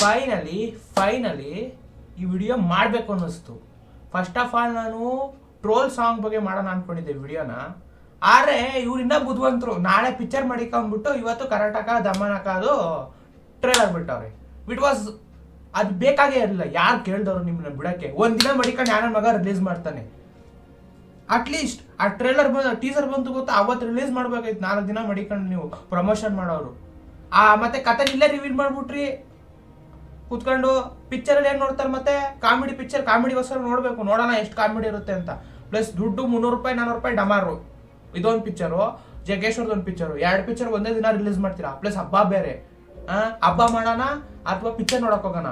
Finally finally ಈ video ಮಾಡಬೇಕು ಅನ್ನಿಸ್ತು. ಫಸ್ಟ್ ಆಫ್ ಆಲ್ ನಾನು ಟ್ರೋಲ್ ಸಾಂಗ್ ಬಗ್ಗೆ ಮಾಡೋಣ ಅನ್ಕೊಂಡಿದ್ದೆ ವಿಡಿಯೋನ ಆದರೆ ಇವ್ರು ಇನ್ನೂ ಬುದ್ಧಿವಂತರು. ನಾಳೆ ಪಿಕ್ಚರ್ ಮಾಡಿಕೊಂಡ್ಬಿಟ್ಟು ಇವತ್ತು ಕರ್ನಾಟಕ ದಮನಕ ಅದು ಟ್ರೇಲರ್ ಬಿಟ್ಟವ್ರೆ ಇಟ್ ವಾಸ್ ಅದು ಬೇಕಾಗೇ ಇರಲಿಲ್ಲ. ಯಾರು ಕೇಳ್ದವ್ರು ನಿಮ್ಮನ್ನ ಬಿಡಕ್ಕೆ? ಒಂದಿನ ಮಡಿಕೊಂಡು ಯಾರ ಮಗ ರಿಲೀಸ್ ಮಾಡ್ತಾನೆ. ಅಟ್ಲೀಸ್ಟ್ ಆ ಟ್ರೇಲರ್ ಬಂದು ಟೀಸರ್ ಬಂತು ಗೊತ್ತಾ? ಅವತ್ತು ರಿಲೀಸ್ ಮಾಡ್ಬೇಕಾಯ್ತು ನಾಲ್ಕು ದಿನ ಮಡಿಕೊಂಡು ನೀವು ಪ್ರಮೋಷನ್ ಮಾಡೋರು. ಆ, ಮತ್ತೆ ಕತೆ ಇಲ್ಲೇ ರಿವೀಲ್ ಮಾಡ್ಬಿಟ್ರಿ. ಕುತ್ಕೊಂಡು ಪಿಕ್ಚರ್ ಅಲ್ಲಿ ಏನ್ ನೋಡ್ತಾರೆ ಮತ್ತೆ? ಕಾಮಿಡಿ ಪಿಕ್ಚರ್ ಕಾಮಿಡಿಗೋಸ್ಕರ ನೋಡ್ಬೇಕು. ನೋಡೋಣ ಎಷ್ಟು ಕಾಮಿಡಿ ಇರುತ್ತೆ ಅಂತ. ಪ್ಲಸ್ ದುಡ್ಡು ಮುನ್ನೂರು ರೂಪಾಯಿ ನಾನ್ನೂರು ರೂಪಾಯಿ ಡಮಾರು. ಇದೊಂದು ಪಿಕ್ಚರು ಒಂದು ಪಿಕ್ಚರು ಎರಡು ಪಿಕ್ಚರ್ ಒಂದೇ ದಿನ ರಿಲೀಸ್ ಮಾಡ್ತೀರಾ? ಪ್ಲಸ್ ಹಬ್ಬ ಬೇರೆ. ಹಬ್ಬ ಮಾಡೋಣ ಅಥವಾ ಪಿಕ್ಚರ್ ನೋಡಕ್ ಹೋಗೋಣ?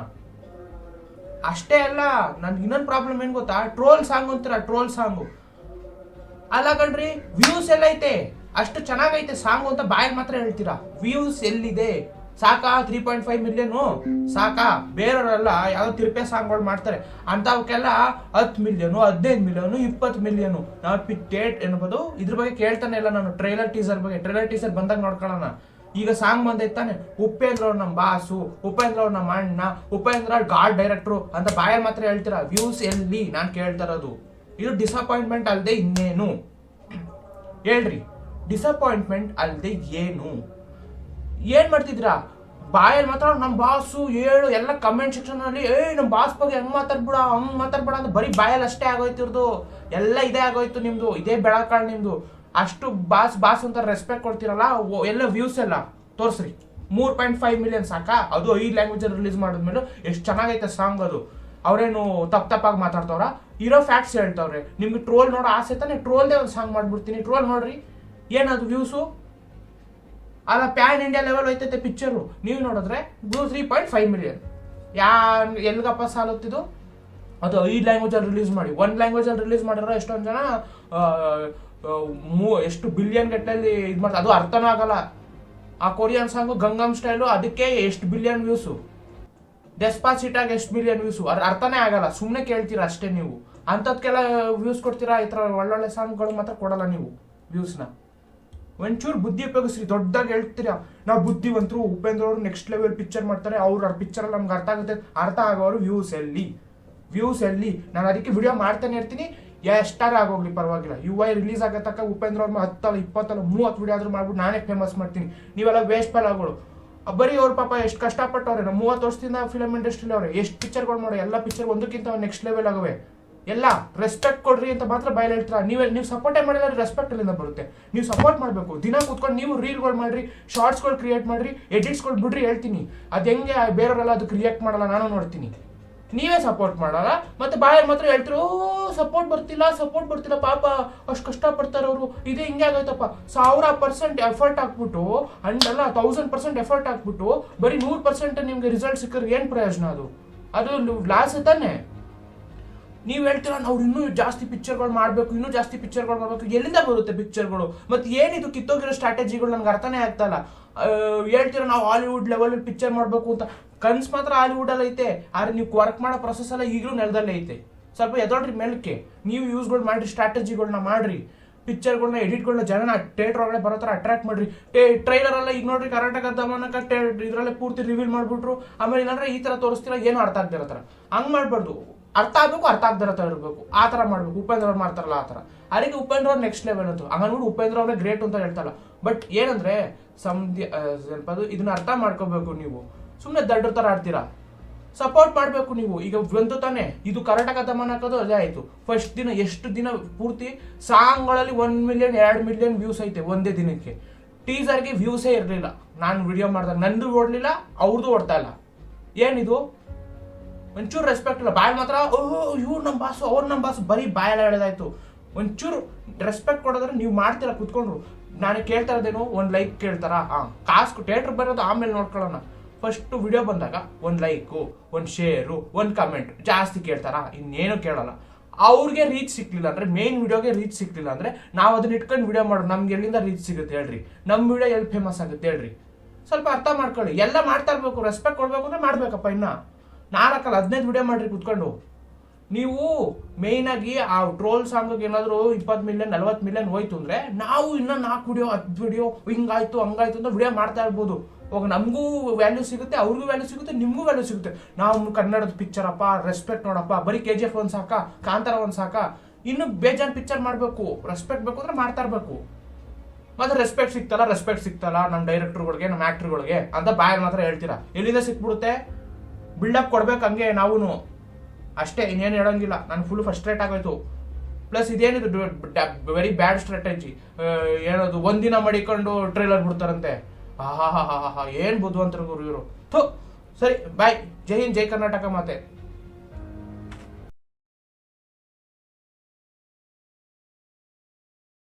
ಅಷ್ಟೇ ಅಲ್ಲ, ನನ್ಗೆ ಇನ್ನೊಂದು ಪ್ರಾಬ್ಲಮ್ ಏನು ಗೊತ್ತಾ? ಟ್ರೋಲ್ ಸಾಂಗ್ ಅಂತೀರ? ಟ್ರೋಲ್ ಸಾಂಗು ಅಲ್ಲ ಕಣ್ರಿ ವ್ಯೂಸ್ ಎಲ್ಲ ಐತೆ ಅಷ್ಟು ಚೆನ್ನಾಗೈತೆ ಸಾಂಗ್ ಅಂತ ಬಾಯಿಗೆ ಮಾತ್ರ ಹೇಳ್ತೀರಾ? ವ್ಯೂಸ್ ಎಲ್ಲಿದೆ? ಸಾಕಾ? ತ್ರೀ ಪಾಯಿಂಟ್ ಫೈವ್ ಮಿಲಿಯನು ಸಾಕಾ? ಬೇರೆಯವರೆಲ್ಲ ಯಾವ್ದೋ ತಿರುಪೆ ಸಾಂಗ್ಗಳು ಮಾಡ್ತಾರೆ. ಅಂತವಕ್ಕೆಲ್ಲ ಹತ್ತು ಮಿಲಿಯನು ಹದಿನೈದು ಮಿಲಿಯನು ಇಪ್ಪತ್ತು ಮಿಲಿಯನು ನಾವು ಪಿಟ್ಟೇಟ್ ಎನ್ಬೋದು ಇದ್ರ ಬಗ್ಗೆ ಕೇಳ್ತಾನೆ ಇಲ್ಲ ನಾನು ಟ್ರೈಲರ್ ಟೀಸರ್ ಬಗ್ಗೆ. ಟ್ರೈಲರ್ ಟೀಸರ್ ಬಂದಾಗ ನೋಡ್ಕೊಳ್ಳೋಣ. ಈಗ ಸಾಂಗ್ ಬಂದೈತೆ ತಾನೆ. ಉಪೇಂದ್ರ ಅವ್ರ ನಮ್ಮ ಬಾಸು, ಉಪೇಂದ್ರ ಅವ್ರ ನಮ್ಮ ಅಣ್ಣ, ಉಪೇಂದ್ರ ಗಾಡ್ ಡೈರೆಕ್ಟ್ರು ಅಂತ ಬಾಯಲ್ಲಿ ಮಾತ್ರ ಹೇಳ್ತೀರಾ? ವ್ಯೂಸ್ ಎಲ್ಲಿ? ನಾನು ಕೇಳ್ತಾ ಇರೋದು. ಇದು ಡಿಸಪಾಯಿಂಟ್ಮೆಂಟ್ ಅಲ್ಲದೆ ಇನ್ನೇನು? ಹೇಳ್ರಿ. ಡಿಸಪಾಯಿಂಟ್ಮೆಂಟ್ ಅಲ್ಲದೆ ಏನು? ಏನ್ ಮಾಡ್ತಿದ್ರಾ ಬಾಯಲ್ಲಿ ಮಾತ್ರ ನಮ್ಮ ಬಾಸು, ಏಳು, ಎಲ್ಲ ಕಮೆಂಟ್ ಸೆಕ್ಷನ್ ಅಲ್ಲಿ ಏ ನಮ್ಮ ಬಾಸ್ ಬಗ್ಗೆ ಹೆಂಗ್ ಮಾತಾಡ್ಬಿಡ, ಹಂಗ್ ಮಾತಾಡ್ಬಿಡ ಅಂತ ಬರೀ ಬಾಯಲ್ಲಿ ಅಷ್ಟೇ ಆಗೋಯ್ತಿರ್ದು ಎಲ್ಲ ಇದೇ ಆಗೋಯ್ತು ನಿಮ್ದು, ಇದೇ ಬೆಳಕಾಳ್ ನಿಮ್ದು. ಅಷ್ಟು ಬಾಸ್ ಬಾಸ್ ಅಂತ ರೆಸ್ಪೆಕ್ಟ್ ಕೊಡ್ತಿರಲ್ಲ ಎಲ್ಲ ವ್ಯೂಸ್ ಎಲ್ಲ. ತೋರ್ಸ್ರಿ. ಮೂರ್ ಪಾಯಿಂಟ್ ಫೈವ್ ಮಿಲಿಯನ್ ಸಾಕಾ? ಅದು ಐದು ಲ್ಯಾಂಗ್ವೇಜ್ ರಿಲೀಸ್ ಮಾಡಿದ್ಮೇಲೆ ಎಷ್ಟು ಚೆನ್ನಾಗೈತೆ ಸಾಂಗ್ ಅದು. ಅವರೇನು ತಪ್ಪು ತಪ್ಪಾಗಿ ಮಾತಾಡ್ತವ್ರ? ಇರೋ ಫ್ಯಾಕ್ಟ್ಸ್ ಹೇಳ್ತವ್ರೆ. ನಿಮ್ಗೆ ಟ್ರೋಲ್ ನೋಡೋ ಆಸೆ ತಾನೆ? ಟ್ರೋಲ್ದೇ ಒಂದು ಸಾಂಗ್ ಮಾಡ್ಬಿಡ್ತೀನಿ. ಟ್ರೋಲ್ ನೋಡ್ರಿ. ಏನದು ವ್ಯೂಸು ಅಲ್ಲ ಪ್ಯಾನ್ ಇಂಡಿಯಾ ಲೆವೆಲ್ ಹೋಯ್ತೈತೆ ಪಿಕ್ಚರು ನೀವು ನೋಡಿದ್ರೆ ಬ್ಲೂ ತ್ರೀ ಪಾಯಿಂಟ್ ಫೈವ್ ಮಿಲಿಯನ್ ಯಾ ಎಲ್ಗಪ್ಪ ಸಾಲುತ್ತಿದ್ದು? ಅದು ಐದು ಲ್ಯಾಂಗ್ವೇಜಲ್ಲಿ ರಿಲೀಸ್ ಮಾಡಿ. ಒಂದು ಲ್ಯಾಂಗ್ವೇಜಲ್ಲಿ ರಿಲೀಸ್ ಮಾಡಿರೋ ಎಷ್ಟೊಂದು ಜನ ಮೂ, ಎಷ್ಟು ಬಿಲಿಯನ್ ಗಟ್ಟಲ್ಲಿ ಇದು ಮಾಡ್ತಾರೆ ಅದು ಅರ್ಥನೂ ಆಗಲ್ಲ. ಆ ಕೊರಿಯನ್ ಸಾಂಗು ಗಂಗಮ್ ಸ್ಟೈಲು ಅದಕ್ಕೆ ಎಷ್ಟು ಬಿಲಿಯನ್ ವ್ಯೂಸು ಡೆಸ್ಪಾಸಿಟಾಗಿ ಎಷ್ಟು ಬಿಲಿಯನ್ ವ್ಯೂಸು ಅದು ಅರ್ಥನೇ ಆಗಲ್ಲ. ಸುಮ್ಮನೆ ಕೇಳ್ತೀರಾ ಅಷ್ಟೇ ನೀವು. ಅಂಥದ್ಕೆಲ್ಲ ವ್ಯೂಸ್ ಕೊಡ್ತೀರಾ? ಈ ಥರ ಒಳ್ಳೊಳ್ಳೆ ಸಾಂಗ್ಗಳು ಮಾತ್ರ ಕೊಡಲ್ಲ ನೀವು ವ್ಯೂಸ್ನ ಒಂಚೂರು ಬುದ್ಧಿ ಉಪಯೋಗಿಸ್ರಿ, ದೊಡ್ಡದಾಗಿ ಹೇಳ್ತೀರ? ನಾವು ಬುದ್ಧಿವಂತರು ಉಪೇಂದ್ರ ಅವರು ನೆಕ್ಸ್ಟ್ ಲೆವೆಲ್ ಪಿಕ್ಚರ್ ಮಾಡ್ತಾರೆ, ಅವ್ರ ಪಿಕ್ಚರ್ ನಮ್ಗೆ ಅರ್ಥ ಆಗುತ್ತೆ, ಅರ್ಥ ಆಗೋರು ವ್ಯೂಸ್ ಎಲ್ಲಿ ವ್ಯೂಸ್ ಎಲ್ಲಿ ನಾನು ಅದಕ್ಕೆ ವಿಡಿಯೋ ಮಾಡ್ತಾನೆ ಇರ್ತೀನಿ. ಎಷ್ಟಾರ ಆಗೋಗ್ಲಿ, ಪರವಾಗಿಲ್ಲ. ಯು ಐ ರಿಲೀಸ್ ಆಗೋ ತಕ್ಕ ಉಪೇಂದ್ರ ಅವ್ರ ಹತ್ತಲ್ಲ ಇಪ್ಪತ್ತಲ್ಲ ಮೂವತ್ತು ವಿಡಿಯೋ ಆದ್ರೂ ಮಾಡ್ಬಿಟ್ಟು ನಾನೇ ಫೇಮಸ್ ಮಾಡ್ತೀನಿ. ನೀವೆಲ್ಲ ವೇಸ್ಟ್ ಫಲಗಳು ಬರೀ ಅವ್ರ ಪಾಪ ಎಷ್ಟು ಕಷ್ಟಪಟ್ಟವ್ರೆ ಮೂವತ್ತು ವರ್ಷದಿಂದ ಫಿಲಮ್ ಇಂಡಸ್ಟ್ರಿಲಿ ಅವ್ರೆ, ಎಷ್ಟು ಪಿಕ್ಚರ್ಗಳು ಮಾಡೋ ಎಲ್ಲ ಪಿಕ್ಚರ್ ಒಂದಕ್ಕಿಂತ ನೆಕ್ಸ್ಟ್ ಲೆವೆಲ್ ಆಗವೆ. ಎಲ್ಲ ರೆಸ್ಪೆಕ್ಟ್ ಕೊಡ್ರಿ ಅಂತ ಮಾತ್ರ ಬಾಯಲ್ಲಿ ಹೇಳ್ತೀರಾ. ನೀವು ನೀವು ಸಪೋರ್ಟೇ ಮಾಡಿದ್ರೆ ರೆಸ್ಪೆಕ್ಟ್ ಅಲ್ಲಿಂದ ಬರುತ್ತೆ. ನೀವು ಸಪೋರ್ಟ್ ಮಾಡಬೇಕು. ದಿನ ಕೂತ್ಕೊಂಡು ನೀವು ರೀಲ್ಗಳು ಮಾಡ್ರಿ ಶಾರ್ಟ್ಸ್ಗಳು ಕ್ರಿಯೇಟ್ ಮಾಡ್ರಿ ಎಡಿಟ್ಸ್ಗಳು ಬಿಡ್ರಿ ಹೇಳ್ತೀನಿ. ಅದು ಹೆಂಗೆ ಬೇರೆಯವರೆಲ್ಲ ಅದಕ್ಕೆ ರಿಯಾಕ್ಟ್ ಮಾಡಲ್ಲ, ನಾನು ನೋಡ್ತೀನಿ. ನೀವೇ ಸಪೋರ್ಟ್ ಮಾಡಲ್ಲ. ಮತ್ತೆ ಬಾಯಲ್ಲಿ ಮಾತ್ರ ಹೇಳ್ತೀರ, ಓ ಸಪೋರ್ಟ್ ಬರ್ತಿಲ್ಲ ಸಪೋರ್ಟ್ ಬರ್ತಿಲ್ಲ, ಪಾಪ, ಅಷ್ಟು ಕಷ್ಟಪಡ್ತಾರೆ ಅವರು. ಇದೇ ಹಿಂಗೆ ಆಗೋಯ್ತಪ್ಪ. ಸಾವಿರ ಪರ್ಸೆಂಟ್ ಎಫರ್ಟ್ ಹಾಕ್ಬಿಟ್ಟು ಅಂಡಲ್ಲ ತೌಸಂಡ್ ಪರ್ಸೆಂಟ್ ಎಫರ್ಟ್ ಹಾಕ್ಬಿಟ್ಟು, ಬರೀ ನೂರು ಪರ್ಸೆಂಟ್ ನಿಮಗೆ ರಿಸಲ್ಟ್ ಸಿಕ್ಕರೆ ಏನು ಪ್ರಯೋಜನ ಅದು? ಅದು ಲಾಸ್ ತಾನೆ? ನೀವು ಹೇಳ್ತೀರಾ, ಅವ್ರು ಇನ್ನೂ ಜಾಸ್ತಿ ಪಿಕ್ಚರ್ಗಳು ಮಾಡಬೇಕು, ಇನ್ನೂ ಜಾಸ್ತಿ ಪಿಕ್ಚರ್ಗಳು ಮಾಡಬೇಕು, ಎಲ್ಲಿಂದ ಬರುತ್ತೆ ಪಿಕ್ಚರ್ಗಳು ಮತ್ತೆ ಏನಿದು ಕಿತ್ತೋಗಿರೋ ಸ್ಟ್ರಾಟಜಿಗಳು ನನಗೆ ಅರ್ಥನೇ ಆಗ್ತಾ ಇಲ್ಲ ಹೇಳ್ತೀರಾ, ನಾವು ಹಾಲಿವುಡ್ ಲೆವೆಲ್ ಪಿಕ್ಚರ್ ಮಾಡಬೇಕು ಅಂತ. ಕನ್ಸ್ ಮಾತ್ರ ಹಾಲಿವುಡಲ್ಲಿ ಐತೆ, ಆದ್ರೆ ನೀವು ವರ್ಕ್ ಮಾಡೋ ಪ್ರೊಸೆಸ್ ಎಲ್ಲ ಈಗಲೂ ನೆಲದಲ್ಲೇ ಐತೆ. ಸ್ವಲ್ಪ ಎದೊಡ್ರಿ ಮೇಲಕ್ಕೆ ನೀವು ಯೂಸ್ಗಳು ಮಾಡಿರಿ ಸ್ಟ್ರಾಟಜಿಗಳನ್ನ ಮಾಡಿರಿ. ಪಿಕ್ಚರ್ಗಳನ್ನ ಎಡಿಟ್ಗಳನ್ನ ಜನ ಥಿಯೇಟರ್ ಒಳಗಡೆ ಬರೋ ಥರ ಅಟ್ರಾಕ್ಟ್ ಮಾಡ್ರಿ. ಟ್ರೈಲರ್ ಎಲ್ಲ ಈಗ ನೋಡ್ರಿ ಕರ್ನಾಟಕ ದಮನಕ ಇದರಲ್ಲೇ ಪೂರ್ತಿ ರಿವೀಲ್ ಮಾಡಿಬಿಟ್ರು. ಆಮೇಲೆ ಇಲ್ಲಾಂದ್ರೆ ಈ ಥರ ತೋರಿಸ್ತೀರ, ಏನು ಅರ್ಥ ಆಗ್ತಿರೋ ಥರ. ಹಂಗೆ ಮಾಡ್ಬಾರ್ದು. ಅರ್ಥ ಆಗ್ಬೇಕು, ಅರ್ಥ ಆಗ್ದಾರ ಥರ ಇರಬೇಕು. ಆ ಥರ ಮಾಡಬೇಕು. ಉಪೇಂದ್ರ ಅವ್ರು ಮಾಡ್ತಾರಲ್ಲ ಆ ಥರ. ಅದಕ್ಕೆ ಉಪೇಂದ್ರ ಅವ್ರು ನೆಕ್ಸ್ಟ್ ಲೆವೆಲ್ ಅಂತ. ಹಂಗನ್ಬಿಟ್ಟು ಉಪೇಂದ್ರ ಅವ್ರೆ ಗ್ರೇಟ್ ಅಂತ ಹೇಳ್ತಾರಲ್ಲ. ಬಟ್ ಏನಂದ್ರೆ ಸಂಧಿ ಅದು, ಇದನ್ನ ಅರ್ಥ ಮಾಡ್ಕೋಬೇಕು ನೀವು. ಸುಮ್ಮನೆ ದಡ್ಡ ಥರ ಆಡ್ತೀರಾ? ಸಪೋರ್ಟ್ ಮಾಡಬೇಕು ನೀವು. ಈಗ ಬಂತು ತಾನೆ, ಇದು ಕರ್ನಾಟಕ ದಮನ ಹಾಕೋದು ಅದೇ ಆಯಿತು. ಫಸ್ಟ್ ದಿನ, ಎಷ್ಟು ದಿನ ಪೂರ್ತಿ ಸಾಂಗ್ಗಳಲ್ಲಿ ಒನ್ ಮಿಲಿಯನ್ ಎರಡು ಮಿಲಿಯನ್ ವ್ಯೂಸ್ ಐತೆ ಒಂದೇ ದಿನಕ್ಕೆ. ಟೀಸರ್ಗೆ ವ್ಯೂಸೇ ಇರಲಿಲ್ಲ. ನಾನು ವಿಡಿಯೋ ಮಾಡಿದಾಗ ನಂದು ಓಡಲಿಲ್ಲ ಅವ್ರದ್ದು ಓಡ್ತಾ ಇಲ್ಲ. ಏನಿದು? ಒಂಚೂರು ರೆಸ್ಪೆಕ್ಟ್ ಇಲ್ಲ. ಬಾಯ್ ಮಾತ್ರ, ಓಹೋ, ಇವ್ರು ನಮ್ಮ ಬಾಸು ಅವ್ರು ನಮ್ಮ ಬಾಸು ಬರೀ ಬಾಯೆಲ್ಲ ಹೇಳೋದಾಯ್ತು ಒಂಚೂರು ರೆಸ್ಪೆಕ್ಟ್ ಕೊಡೋದ್ರೆ ನೀವು ಮಾಡ್ತೀರಾ ಕುತ್ಕೊಂಡ್ರು. ನಾನು ಕೇಳ್ತಾ ಇರೋದೇನು, ಒಂದು ಲೈಕ್ ಕೇಳ್ತಾರಾ? ಹಾಂ. ಕಾಸು ಥಿಯೇಟ್ರ್ ಬರೋದು ಆಮೇಲೆ ನೋಡ್ಕೊಳ್ಳೋಣ. ಫಸ್ಟು ವಿಡಿಯೋ ಬಂದಾಗ ಒಂದು ಲೈಕು ಒಂದು ಶೇರು ಒಂದು ಕಮೆಂಟ್ ಜಾಸ್ತಿ ಕೇಳ್ತಾರಾ? ಇನ್ನೇನು ಕೇಳಲ್ಲ. ಅವ್ರಿಗೆ ರೀಚ್ ಸಿಕ್ಲಿಲ್ಲ ಅಂದರೆ ಮೇನ್ ವಿಡಿಯೋಗೆ ರೀಚ್ ಸಿಕ್ಲಿಲ್ಲ ಅಂದರೆ, ನಾವು ಅದನ್ನ ಇಟ್ಕೊಂಡು ವಿಡಿಯೋ ಮಾಡೋದು. ನಮ್ಗೆ ಎಲ್ಲಿಂದ ರೀಚ್ ಸಿಗುತ್ತೆ ಹೇಳ್ರಿ. ನಮ್ಮ ವಿಡಿಯೋ ಎಲ್ಲಿ ಫೇಮಸ್ ಆಗುತ್ತೆ ಹೇಳ್ರಿ. ಸ್ವಲ್ಪ ಅರ್ಥ ಮಾಡ್ಕೊಳ್ಳಿ. ಎಲ್ಲ ಮಾಡ್ತಾ ಇರಬೇಕು. ರೆಸ್ಪೆಕ್ಟ್ ಕೊಡಬೇಕು ಅಂದರೆ ಮಾಡಬೇಕಪ್ಪ ಇನ್ನ. ನಾಲ್ಕಲ್ಲ ಹದಿನೈದು ವಿಡಿಯೋ ಮಾಡ್ರಿ ಕುತ್ಕೊಂಡು. ನೀವು ಮೇಯ್ನಾಗಿ ಆ ಟ್ರೋಲ್ ಸಾಂಗ್ ಏನಾದರೂ ಇಪ್ಪತ್ತು ಮಿಲಿಯನ್ ನಲ್ವತ್ತು ಮಿಲಿಯನ್ ಹೋಯ್ತು ಅಂದ್ರೆ ನಾವು ಇನ್ನ ನಾಲ್ಕು ವಿಡಿಯೋ ಹತ್ತು ವಿಡಿಯೋ ಹಿಂಗಾಯ್ತು, ಹಂಗಾಯ್ತು ಅಂತ ವಿಡಿಯೋ ಮಾಡ್ತಾ ಇರ್ಬೋದು. ಇವಾಗ ನಮಗೂ ವ್ಯಾಲ್ಯೂ ಸಿಗುತ್ತೆ, ಅವ್ರಿಗೂ ವ್ಯಾಲ್ಯೂ ಸಿಗುತ್ತೆ, ನಿಮಗೂ ವ್ಯಾಲ್ಯೂ ಸಿಗುತ್ತೆ. ನಾವು ಕನ್ನಡದ ಪಿಕ್ಚರ್ ಅಪ್ಪ ರೆಸ್ಪೆಕ್ಟ್ ನೋಡಪ್ಪ, ಬರೀ ಕೆ ಜಿ ಎಫ್ ಒಂದು ಸಾಕ, ಕಾಂತಾರ ಒಂದು ಸಾಕ. ಇನ್ನು ಬೇಜಾನ್ ಪಿಕ್ಚರ್ ಮಾಡಬೇಕು. ರೆಸ್ಪೆಕ್ಟ್ ಬೇಕು ಅಂದ್ರೆ ಮಾಡ್ತಾ ಇರಬೇಕು. ಮತ್ತೆ ರೆಸ್ಪೆಕ್ಟ್ ಸಿಗ್ತಲ್ಲ ರೆಸ್ಪೆಕ್ಟ್ ಸಿಗ್ತಲ್ಲ ನಮ್ಮ ಡೈರೆಕ್ಟರ್ಗಳಿಗೆ ನಮ್ಮ ಆಕ್ಟರ್ಗಳಿಗೆ ಅಂತ ಬಾಯಲ್ಲಿ ಮಾತ್ರ ಹೇಳ್ತೀರಾ. ಎಲ್ಲಿಂದ ಸಿಕ್ಬಿಡುತ್ತೆ? ಬಿಲ್ಡಪ್ ಕೊಡ್ಬೇಕು ಹಂಗೆ ನಾವು ಅಷ್ಟೇ, ಇನ್ನೇನು ಹೇಳೋಂಗಿಲ್ಲ. ನಾನು ಫುಲ್ ಫಸ್ಟ್ರೇಟ್ ಆಗೋಯ್ತು. ಪ್ಲಸ್ ಇದೇನಿದು ವೆರಿ ಬ್ಯಾಡ್ ಸ್ಟ್ರಾಟಜಿ ಏನದು ಒಂದಿನ ಮಡಿಕೊಂಡು ಟ್ರೈಲರ್ ಬಿಡ್ತಾರಂತೆ ಹಾ ಹಾ ಹಾ ಹಾ ಹಾ ಏನು ಬುದ್ಧಿವಂತರು ಗುರು ಇವರು. ಥು, ಸರಿ ಬಾಯ್ ಜೈ ಹಿಂದ್, ಜೈ ಕರ್ನಾಟಕ ಮಾತೆ.